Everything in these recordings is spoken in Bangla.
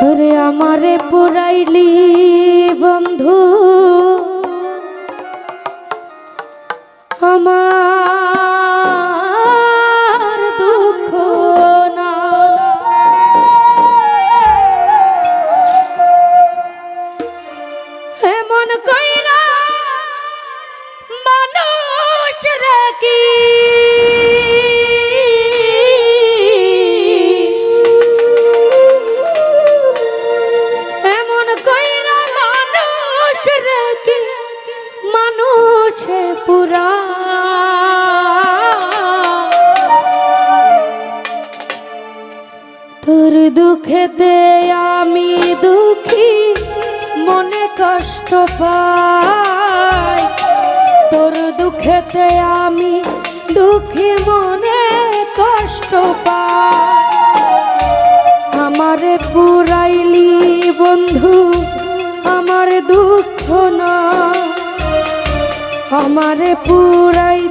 করে আমারে পুরাইলি বন্ধু। আমার দুঃখেতে আমি দুঃখী, মনে কষ্ট পাই। তোর দুঃখেতে আমি দুঃখী, মনে কষ্ট পাই। আমারে পুরাইলি বন্ধু, আমার দুঃখ না আমারে পুরাইতে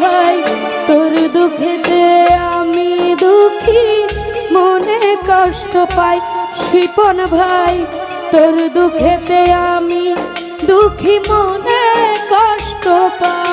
ভাই, তোর দুঃখেতে আমি দুঃখী, মনে কষ্ট পাই। শিপন ভাই, তোর দুঃখেতে আমি দুঃখী, মনে কষ্ট পাই।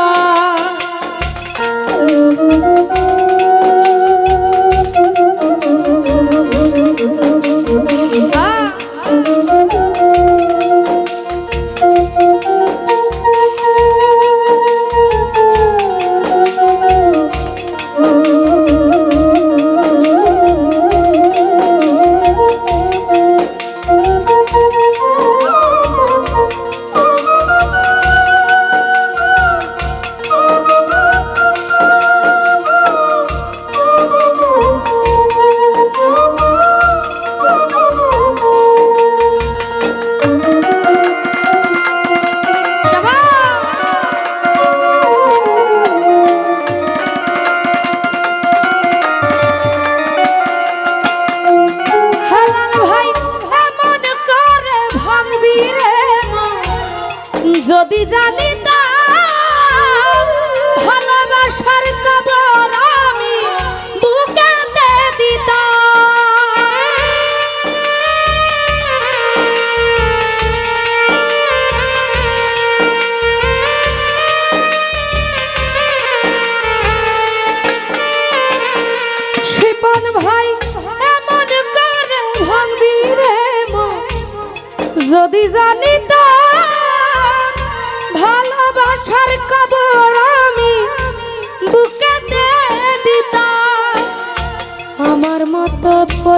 যদি জানি তা ভালোবাসার কবর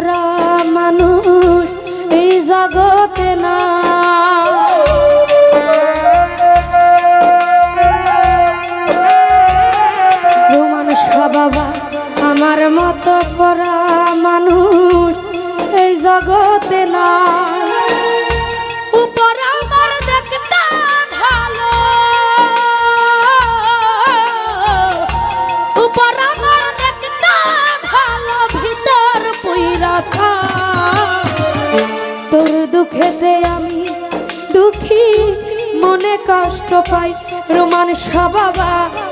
মতো পরা মানুষ এই জগতে না তোর দুঃখেতে আমি দুঃখী, মনে কষ্ট পাই। রোমান বাবা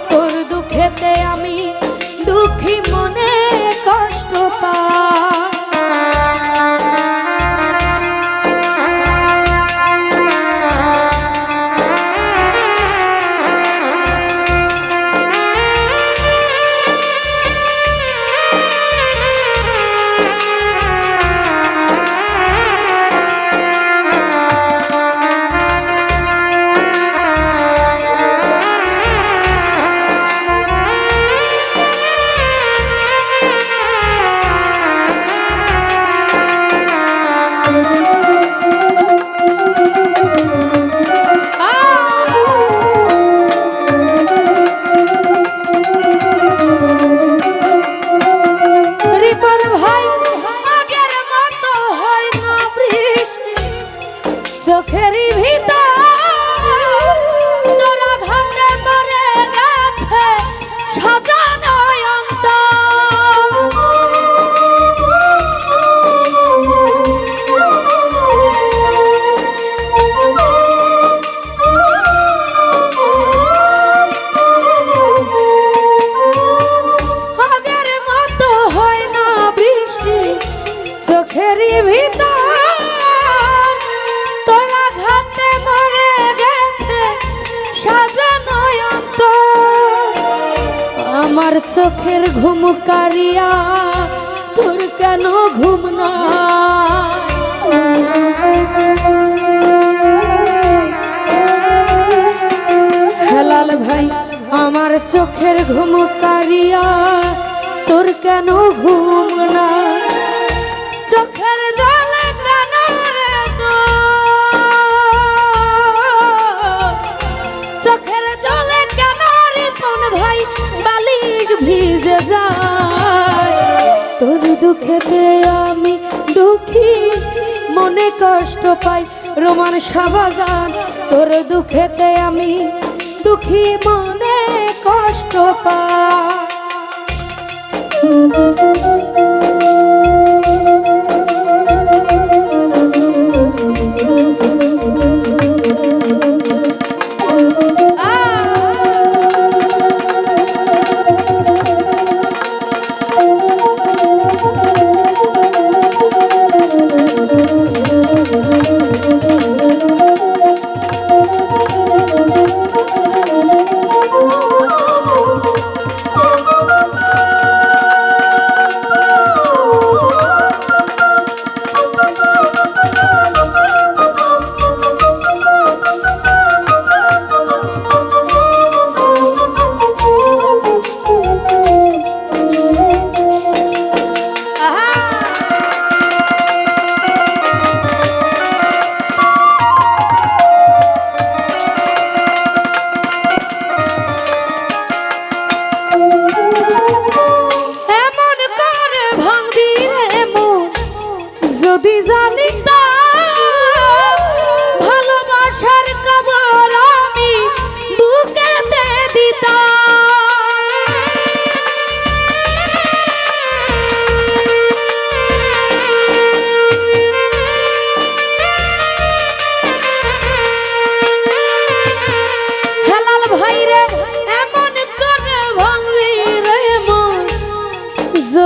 তোর দুঃখেতে আমি দুঃখী, মনে কষ্ট পাই। फिर भी আমার চোখের ঘুম কারিয়া তোর কেন ঘুম না হেলাল ভাই, আমার চোখের ঘুম কারিয়া তোর কেন ঘুম না বালিশ ভিজে যায়। তোর দুঃখেতে আমি দুঃখী, মনে কষ্ট পাই রোমান সাবাজান। তোর দুঃখেতে আমি দুঃখী, মনে কষ্ট পাই।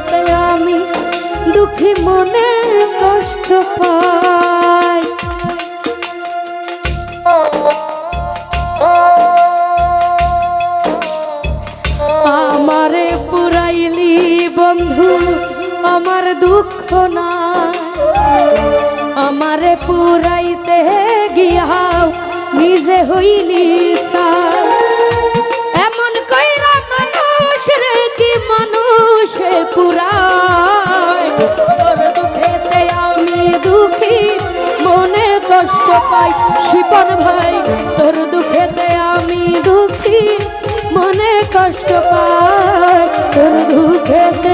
দুঃখতে আমি দুঃখী মনে কষ্ট পাই আমারে পুরাইলি বন্ধু, আমার দুঃখ না আমারে পুরাইতে গিয়াও, নিজে হইলি ছাই। কষ্ট পাই। শিপন ভাই তোর দুঃখেতে আমি দুঃখী। মনে কষ্ট পাই তোর দুঃখেতে